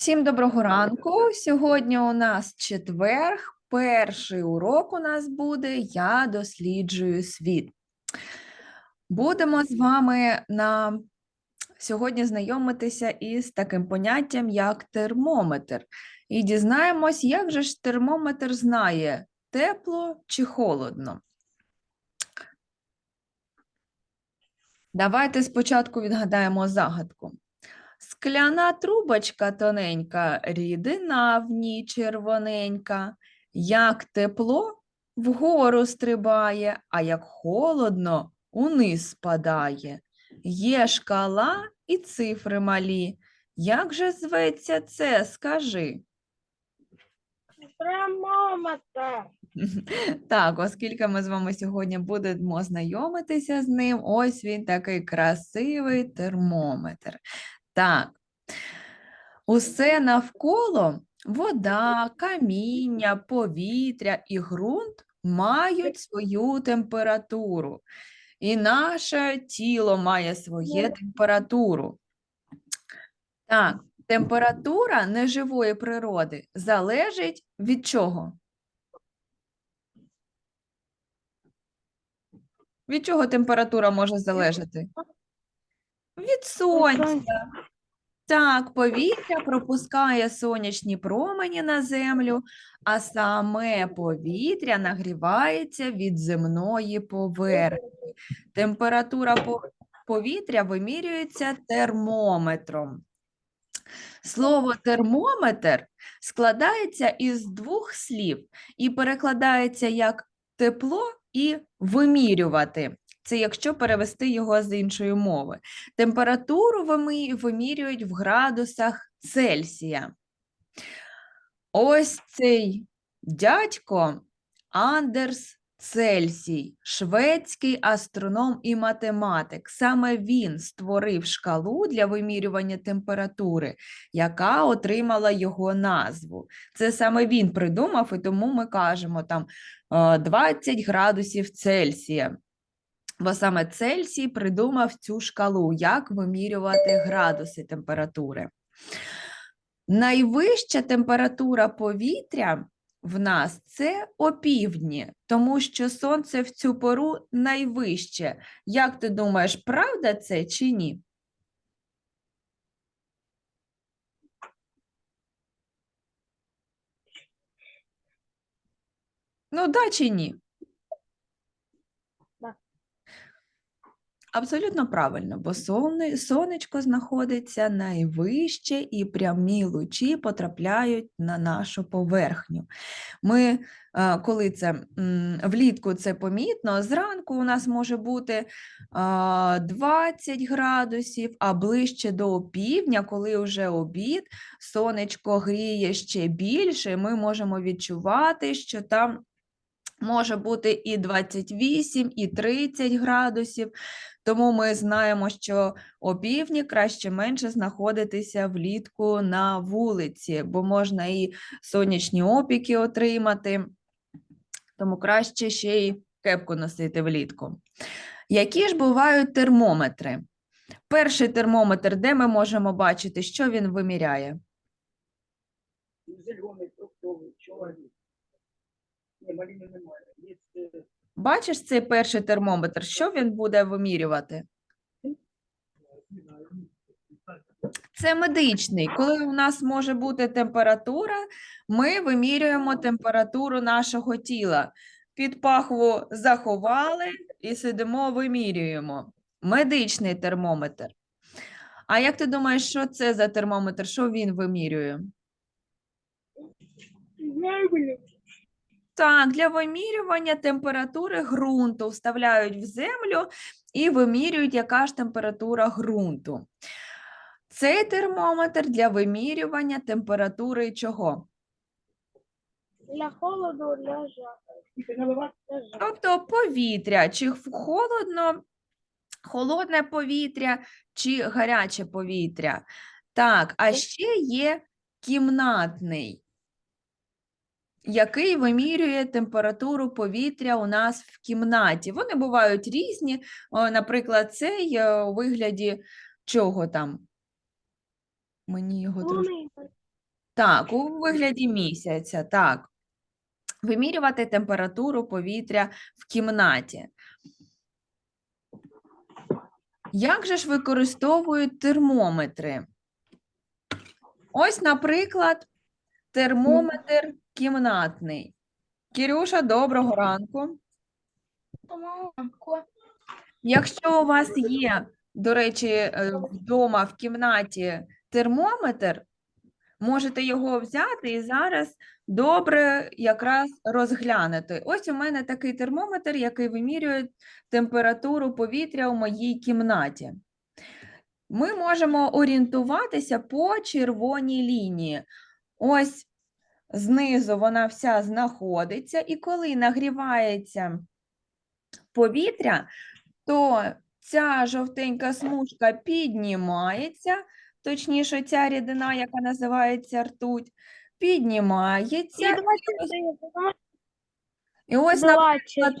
Всім доброго ранку. Сьогодні у нас четверг. Перший урок у нас буде Я досліджую світ. Будемо з вами на сьогодні знайомитися із таким поняттям, як термометр. І дізнаємось, як же ж термометр знає, тепло чи холодно. Давайте спочатку відгадаємо загадку. Скляна трубочка тоненька, рідина в ній червоненька. Як тепло вгору стрибає, а як холодно униз спадає. Є шкала і цифри малі. Як же зветься це, скажи? Термометр. Так, оскільки ми з вами сьогодні будемо знайомитися з ним, ось він такий красивий термометр. Так, усе навколо вода, каміння, повітря і ґрунт мають свою температуру. І наше тіло має своє Ну. температуру. Так, температура неживої природи залежить від чого? Від чого температура може залежати? Від сонця. Так, повітря пропускає сонячні промені на землю, а саме повітря нагрівається від земної поверхні. Температура повітря вимірюється термометром. Слово термометр складається із двох слів і перекладається як тепло і вимірювати. Це якщо перевести його з іншої мови. Температуру вимі- вимірюють в градусах Цельсія. Ось цей дядько Андерс Цельсій, шведський астроном і математик. Саме він створив шкалу для вимірювання температури, яка отримала його назву. Це саме він придумав, і тому ми кажемо там е, 20 градусів Цельсія. Бо саме Цельсій придумав цю шкалу, як вимірювати градуси температури. Найвища температура повітря в нас це опівдні, тому що сонце в цю пору найвище. Як ти думаєш, правда це чи ні? Ну, да чи ні? Абсолютно правильно, бо сонечко знаходиться найвище і прямі лучі потрапляють на нашу поверхню. Ми, е, коли це влітку це помітно, зранку у нас може бути а, 20 градусів, а ближче до півдня, коли вже обід, сонечко гріє ще більше, ми можемо відчувати, що там може бути і 28, і 30 градусів. Тому ми знаємо, що опівдні краще менше знаходитися влітку на вулиці, бо можна і сонячні опіки отримати, тому краще ще й кепку носити влітку. Які ж бувають термометри? Перший термометр, де ми можемо бачити, що він виміряє? Зелений, фруктовий, чорний. Ні, малини немає. Є е, Бачиш цей перший термометр, що він буде вимірювати? Це медичний. Коли у нас може бути температура, ми вимірюємо температуру нашого тіла. Під пахву заховали і сидимо, вимірюємо. Медичний термометр. А як ти думаєш, що це за термометр? Що він вимірює? Землю. Так, для вимірювання температури ґрунту вставляють в землю і вимірюють, яка ж температура ґрунту. Цей термометр для вимірювання температури чого? Для холоду, для жару. Тобто повітря, чи холодно, холодне повітря, чи гаряче повітря. Так, а ще є кімнатний, який вимірює температуру повітря у нас в кімнаті. Вони бувають різні. Наприклад, цей е, у вигляді чого там? Мені його трошки. Так, у вигляді місяця, так. Вимірювати температуру повітря в кімнаті. Як же ж використовують термометри? Ось, наприклад, термометр кімнатний. Кірюша, доброго ранку. Якщо у вас є, до речі, е, вдома в кімнаті термометр, можете його взяти і зараз добре якраз розглянути. Ось у мене такий термометр, який вимірює температуру повітря у моїй кімнаті. Ми можемо орієнтуватися по червоній лінії. Ось знизу вона вся знаходиться, і коли нагрівається повітря, то ця жовтенька смужка піднімається, точніше, ця рідина, яка називається ртуть, піднімається. І ось, наприклад,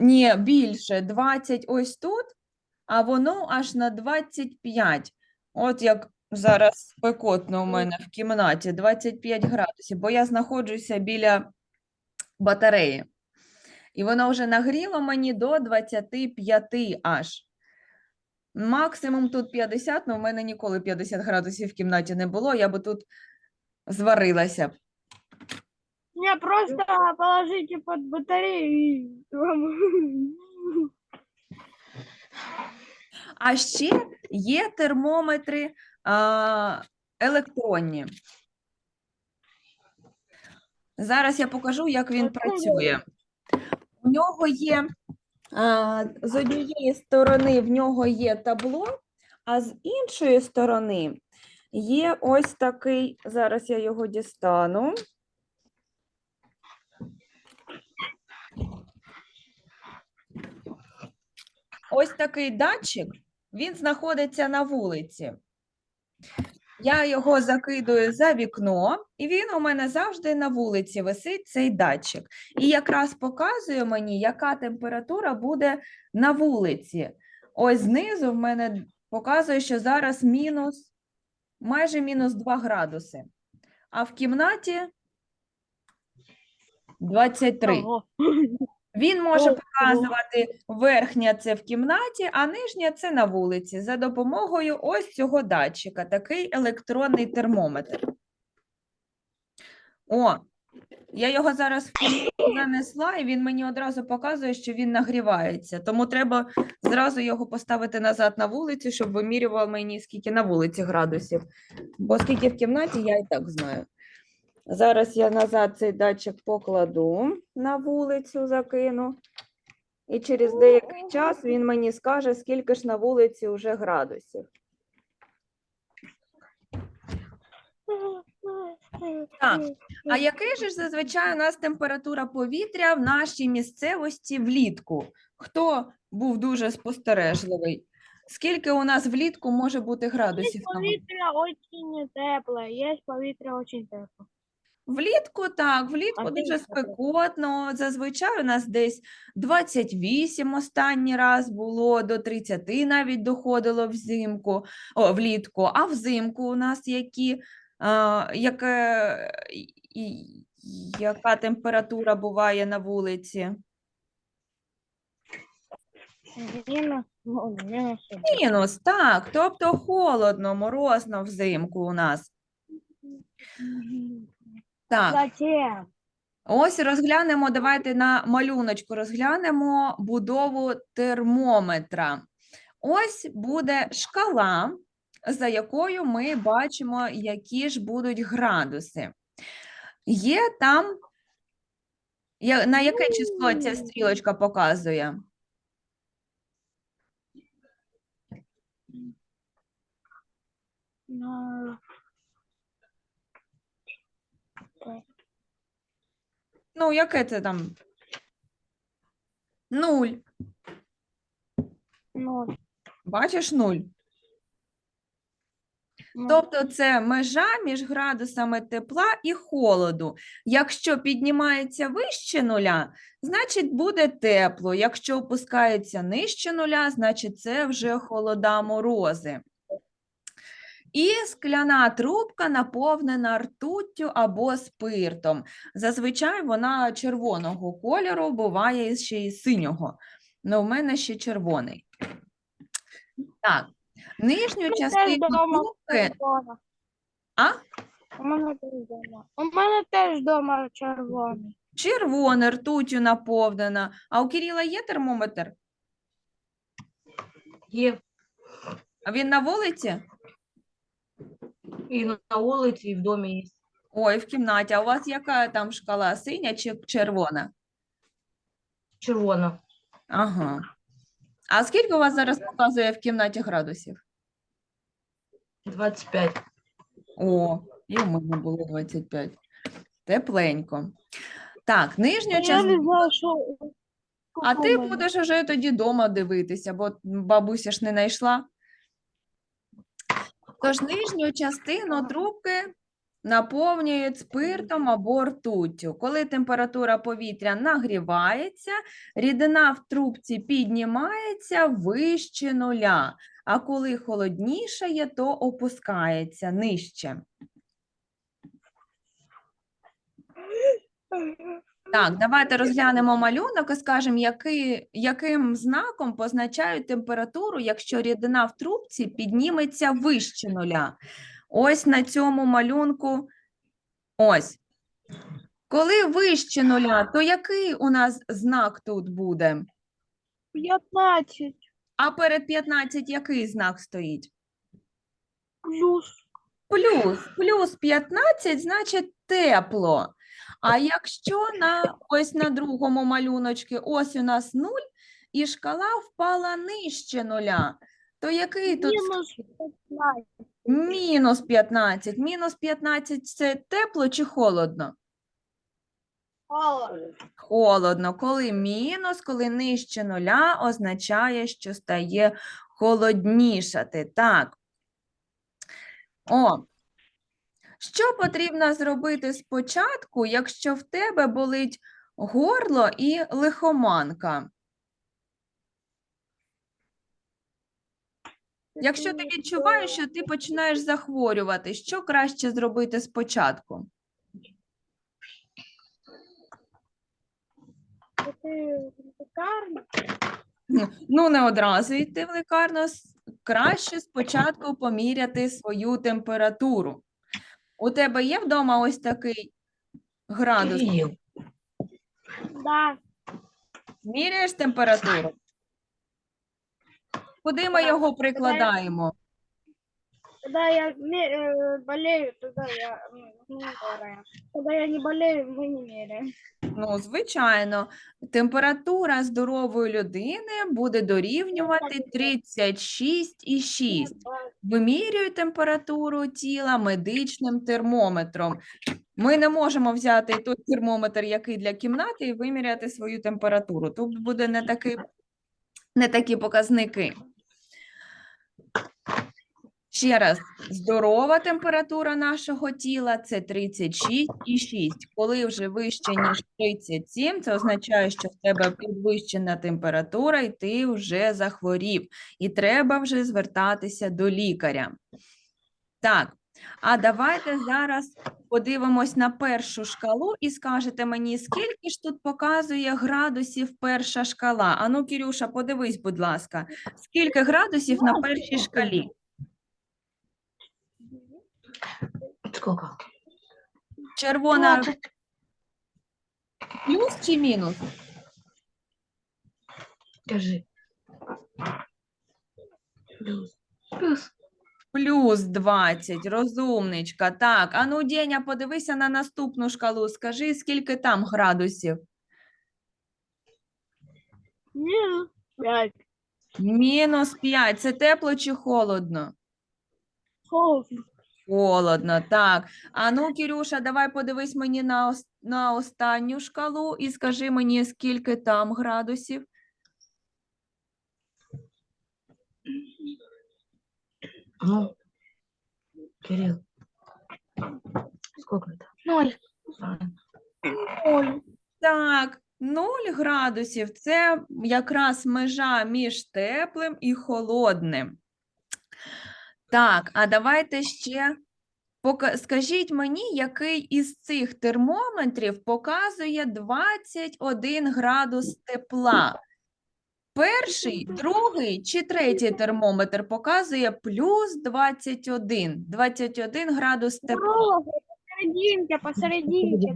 ні, більше 20 ось тут, а воно аж на 25. От як зараз спекотно у мене в кімнаті 25 градусів, бо я знаходжуся біля батареї. І воно вже нагріло мені до 25 аж. Максимум тут 50, але в мене ніколи 50 градусів в кімнаті не було, я би тут зварилася. б. Не, просто положите под батарею и вам- А ще є термометри електронні. Зараз я покажу, як він працює. У нього є з однієї сторони в нього є табло, а з іншої сторони є ось такий. Зараз я його дістану. Ось такий датчик, він знаходиться на вулиці. Я його закидую за вікно, і він у мене завжди на вулиці висить цей датчик. І якраз показує мені, яка температура буде на вулиці. Ось знизу в мене показує, що зараз мінус, майже мінус 2 градуси. А в кімнаті 23. Ого. Він може показувати верхня це в кімнаті, а нижня це на вулиці за допомогою ось цього датчика, такий електронний термометр. О, я його зараз в кімнату занесла, і він мені одразу показує, що він нагрівається. Тому треба зразу його поставити назад на вулицю, щоб вимірював мені, скільки на вулиці градусів. Бо скільки в кімнаті, я і так знаю. Зараз я назад цей датчик покладу на вулицю, закину. І через деякий час він мені скаже, скільки ж на вулиці вже градусів. Так, А який же ж зазвичай у нас температура повітря в нашій місцевості влітку? Хто був дуже спостережливий? Скільки у нас влітку може бути градусів вулиці? повітря очень теплое, есть повітря очень теплое. Влітку так, влітку А дуже спекотно. Зазвичай у нас десь 28 останній раз було, до 30 навіть доходило взимку, о, влітку. А взимку у нас які, а, яке, і- яка температура буває на вулиці? Мінус, ну, мінус один. Мінус, так, тобто холодно, морозно взимку у нас. Так. Зачем? Ось розглянемо, давайте на малюночку розглянемо будову термометра. Ось буде шкала, за якою ми бачимо, які ж будуть градуси. Є там, я- на яке число ця стрілочка показує? Ну, Ну, яке це там? Нуль. ну, Бачиш нуль? ну, Тобто це межа між градусами тепла і холоду. Якщо піднімається вище нуля, значить буде тепло. Якщо опускається нижче нуля, значить це вже холода морози. І скляна трубка наповнена ртуттю або спиртом. Зазвичай вона червоного кольору, буває ще й синього. але в мене ще червоний. Так, нижню частину дома трубки. Червона. А? У мене теж вдома. У мене теж вдома червоний. Червона ртуттю наповнена. А у Кирила є термометр? Є А він на вулиці? І на вулиці, і в домі є. Ой, в кімнаті. А у вас яка там шкала? Синя чи червона? Червона. Ага. А скільки у вас зараз показує в кімнаті градусів? 25. О, і у мене було 25. Тепленько. Так, нижню Я не частину. знаю, що. А ти будеш уже тоді дома дивитися, бо бабуся ж не знайшла. Тож нижню частину трубки наповнюють спиртом або ртуттю. Коли температура повітря нагрівається, рідина в трубці піднімається вище нуля, а коли холоднішає, то опускається нижче. Так, давайте розглянемо малюнок і скажемо, який, яким знаком позначають температуру, якщо рідина в трубці підніметься вище нуля. Ось на цьому малюнку. Ось. Коли вище нуля, то який у нас знак тут буде? 15 А перед 15 який знак стоїть? плюс. Плюс, плюс 15 значить тепло. А якщо на ось на другому малюночці ось у нас 0 і шкала впала нижче нуля, то який тут Мінус 15. мінус 15? Мінус 15 це тепло чи холодно? Холодно. Холодно. Коли мінус, коли нижче нуля, означає, що стає холоднішати. Так. О. Що потрібно зробити спочатку, якщо в тебе болить горло і лихоманка? Якщо ти відчуваєш, що ти починаєш захворювати, що краще зробити спочатку? Ну, не одразу йти в лікарню. Краще спочатку поміряти свою температуру. У тебе є вдома ось такий градус? Да. Міряєш температуру? Куди ми його прикладаємо? Когда я э, болею, тогда я. Когда я не болею, мы не меряем. Ну, звичайно, температура здорової людини буде дорівнювати 36,6. Вимірюю температуру тіла медичним термометром. Ми не можемо взяти той термометр, який для кімнати, і виміряти свою температуру. Тут буде не, такий, не такі показники. Ще раз, здорова температура нашого тіла це 36,6. Коли вже вище, ніж 37, це означає, що в тебе підвищена температура, і ти вже захворів. І треба вже звертатися до лікаря. Так, а давайте зараз подивимось на першу шкалу і скажете мені, скільки ж тут показує градусів перша шкала. Ану, Кірюша, подивись, будь ласка, скільки градусів на першій шкалі? Сколько? Червона 20. плюс чи мінус? Скажи. Плюс. Плюс. Плюс 20, розумничка. Так, ану, Деня, подивися на наступну шкалу. Скажи, скільки там градусів? Минус 5. Мінус 5. Це тепло чи холодно? Холодно. Холодно, так. А ну, Кірюша, давай подивись мені на, ос- на останню шкалу і скажи мені, скільки там градусів. Ну. Кирилл. Сколько это? Ноль. Правильно. Ноль. Так, 0 градусів це якраз межа між теплим і холодним. Так, а давайте ще пока... скажіть мені, який із цих термометрів показує 21 градус тепла? Перший, другий чи третій термометр показує плюс 21, 21 градус тепла. О, посерединке, посерединке.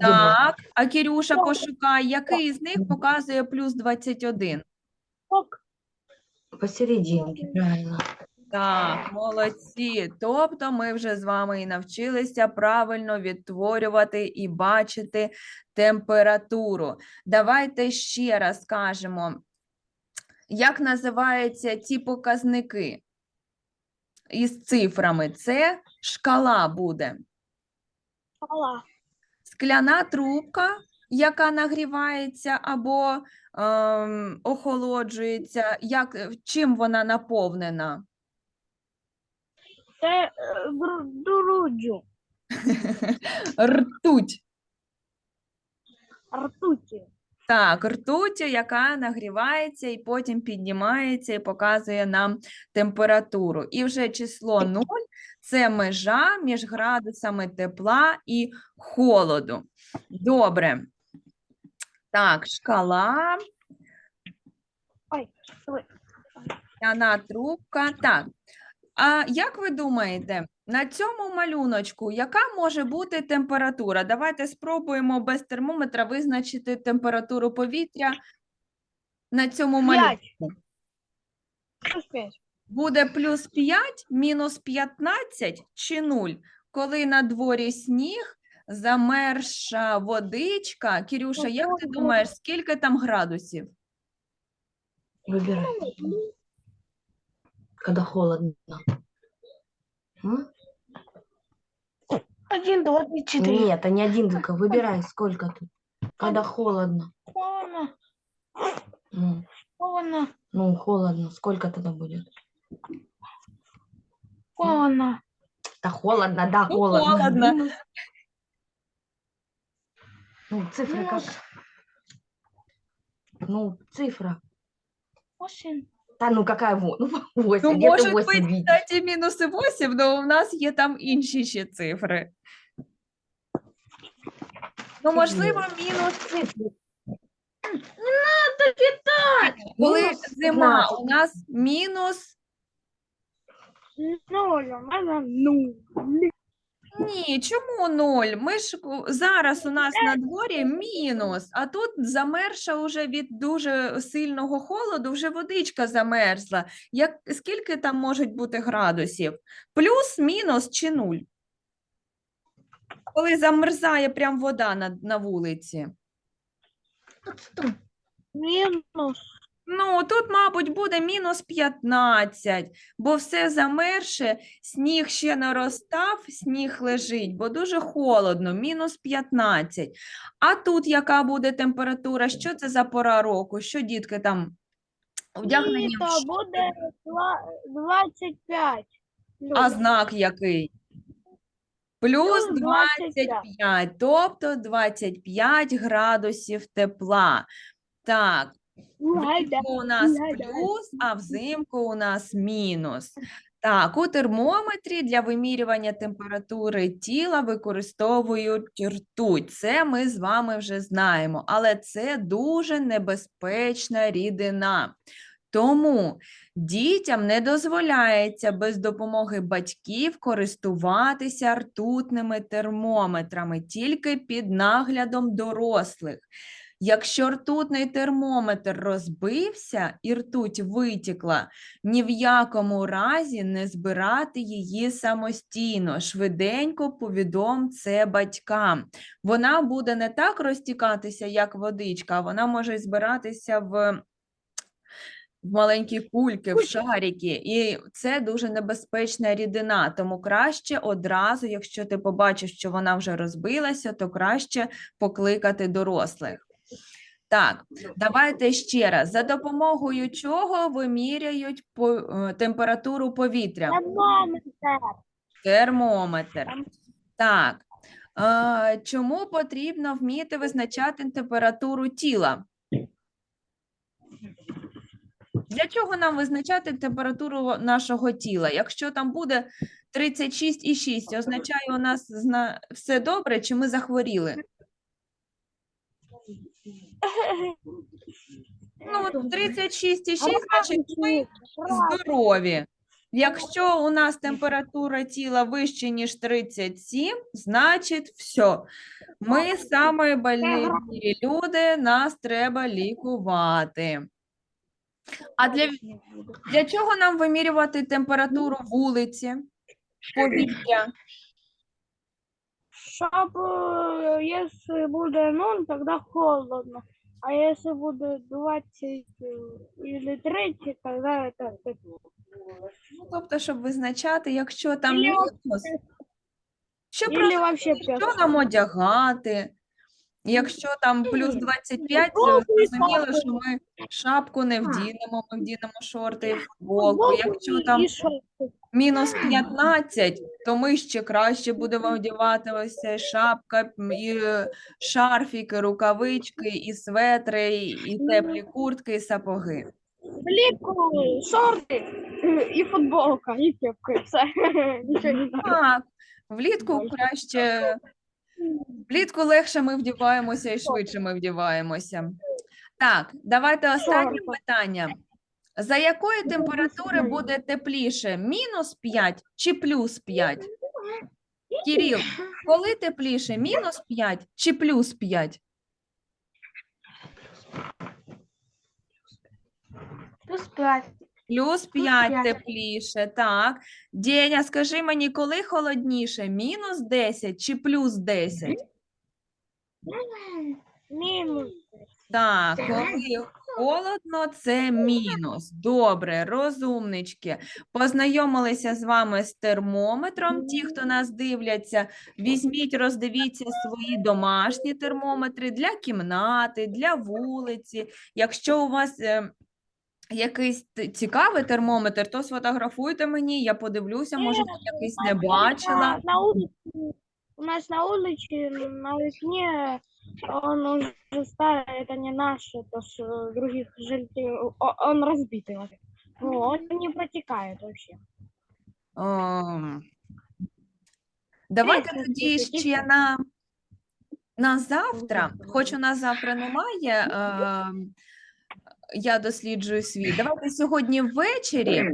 Так, а Кірюша пошукай, який з них показує плюс 21? Ок. Посерединке, правильно. Так, молодці. Тобто ми вже з вами і навчилися правильно відтворювати і бачити температуру. Давайте ще раз скажемо, як називаються ці показники із цифрами. Це шкала буде. Шкала. Скляна трубка, яка нагрівається або ем, охолоджується, як, чим вона наповнена? Це е, гру- друджу. Ртуть. Ртуті. Так, ртуттю, яка нагрівається і потім піднімається і показує нам температуру. І вже число 0 – це межа між градусами тепла і холоду. Добре. Так, шкала, Ой, ой. трубка. Так, а як ви думаєте, на цьому малюночку яка може бути температура? Давайте спробуємо без термометра визначити температуру повітря на цьому малюнку. Плюс п'ять. Буде плюс 5, мінус 15 чи 0? Коли на дворі сніг, замерша водичка. Кірюша, як ти Ого. думаєш, скільки там градусів? Выбирай. Когда холодно. М? Один, два, три, четыре. Нет, а не один только. Выбирай, сколько тут. Когда холодно. Холодно, Ну, холодно, ну, холодно. Сколько тогда будет? холодно. Да холодно, да, Ну, холодно. холодно. Минус. Ну, цифра как? Минус Ну, цифра. восемь. Да ну какая вот? Ну, 8. Ну, где ты може 8 бути, видишь? кстати, мінус і 8, але у нас є там інші ще цифри. Ну, можливо, мінус Коли Мінус зима, 15. у нас мінус. Ноль, у мене нуль. Ні, чому ноль? Ми ж зараз у нас на дворі мінус, а тут замерша уже від дуже сильного холоду, вже водичка замерзла. Як, скільки там можуть бути градусів? Плюс, мінус чи нуль? Коли замерзає прям вода на, на вулиці. Мінус. Ну, тут, мабуть, буде мінус 15, бо все замерше, сніг ще не розстав, сніг лежить, бо дуже холодно, мінус 15. А тут яка буде температура? Що це за пора року? Що дітки там вдягнені? в Літо буде два- 25. А знак який? Плюс Плюс 25. 25, тобто 25 градусів тепла. Так. Влітку у нас плюс, а взимку у нас мінус. Так, у термометрі для вимірювання температури тіла використовують ртуть. Це ми з вами вже знаємо, але це дуже небезпечна рідина. Тому дітям не дозволяється без допомоги батьків користуватися ртутними термометрами тільки під наглядом дорослих. Якщо ртутний термометр розбився і ртуть витікла, ні в якому разі не збирати її самостійно. Швиденько повідом це батькам. Вона буде не так розтікатися, як водичка, а вона може збиратися в в маленькі кульки, в шарики, і це дуже небезпечна рідина. Тому краще одразу, якщо ти побачиш, що вона вже розбилася, то краще покликати дорослих. Так, давайте ще раз. За допомогою чого виміряють по, е, температуру повітря? Термометр. Термометр. Так. Е, чому потрібно вміти визначати температуру тіла? Для чого нам визначати температуру нашого тіла? Якщо там буде 36,6, означає у нас зна... все добре, чи ми захворіли? Ну, от 36,6, значить ми здорові. Якщо у нас температура тіла вище, ніж 37, значить все. Ми самі больні люди, нас треба лікувати. А для, для чого нам вимірювати температуру вулиці, повітря? Щоб, е, якщо буде 0, тоді холодно. А якщо буде 20 или 30, тоді це тепло. Ну, тобто, щоб визначати, якщо там Или мінус, що Или просто що нам одягати. Якщо там плюс 25, Ну, це зрозуміло, що ми шапку не вдінемо, ми вдінемо шорти і футболку. Футболку Якщо там мінус 15, то ми ще краще будемо ось ця шапка, і е, шарфіки, рукавички, і светри, і теплі куртки, і сапоги. Влітку шорти і футболка, і кепка, і все. Нічого не треба. Так, влітку краще, влітку легше ми вдіваємося і швидше ми вдіваємося. Так, давайте останнє питання. За якої температури буде тепліше? Мінус 5 чи плюс 5? Кирил, коли тепліше? Мінус 5 чи плюс 5? Плюс 5. Плюс 5 п'ять. тепліше, так. Деня, скажи мені, коли холодніше? Мінус 10 чи плюс 10? Мінус. Так, коли холодно, це мінус. Добре, розумнички. Познайомилися з вами з термометром. Ті, хто нас дивляться, візьміть, роздивіться свої домашні термометри для кімнати, для вулиці. Якщо у вас е, якийсь т- цікавий термометр, то сфотографуйте мені, я подивлюся, може, ви якийсь не бачила. На, на улице, у нас на улице, на весне, он уже старый, это не наш, это с э, других жильцов, о- он разбитый. вообще. Ну, он не протекает вообще. Ем, Давайте Тихо, тоді тихо, ще тихо. на, на завтра, хоч у нас завтра немає, ем, я досліджую світ. Давайте сьогодні ввечері е,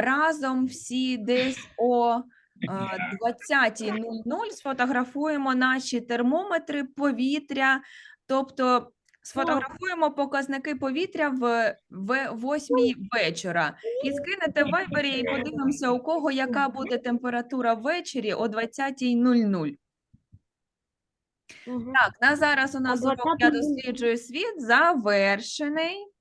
разом всі десь о е, 20.00 сфотографуємо наші термометри повітря, тобто сфотографуємо показники повітря в, в 8 вечора. І скинете в вайбері і подивимося, у кого яка буде температура ввечері о 20.00. Мгм. Так, на зараз у нас урок «Я 20:00. досліджую світ завершений.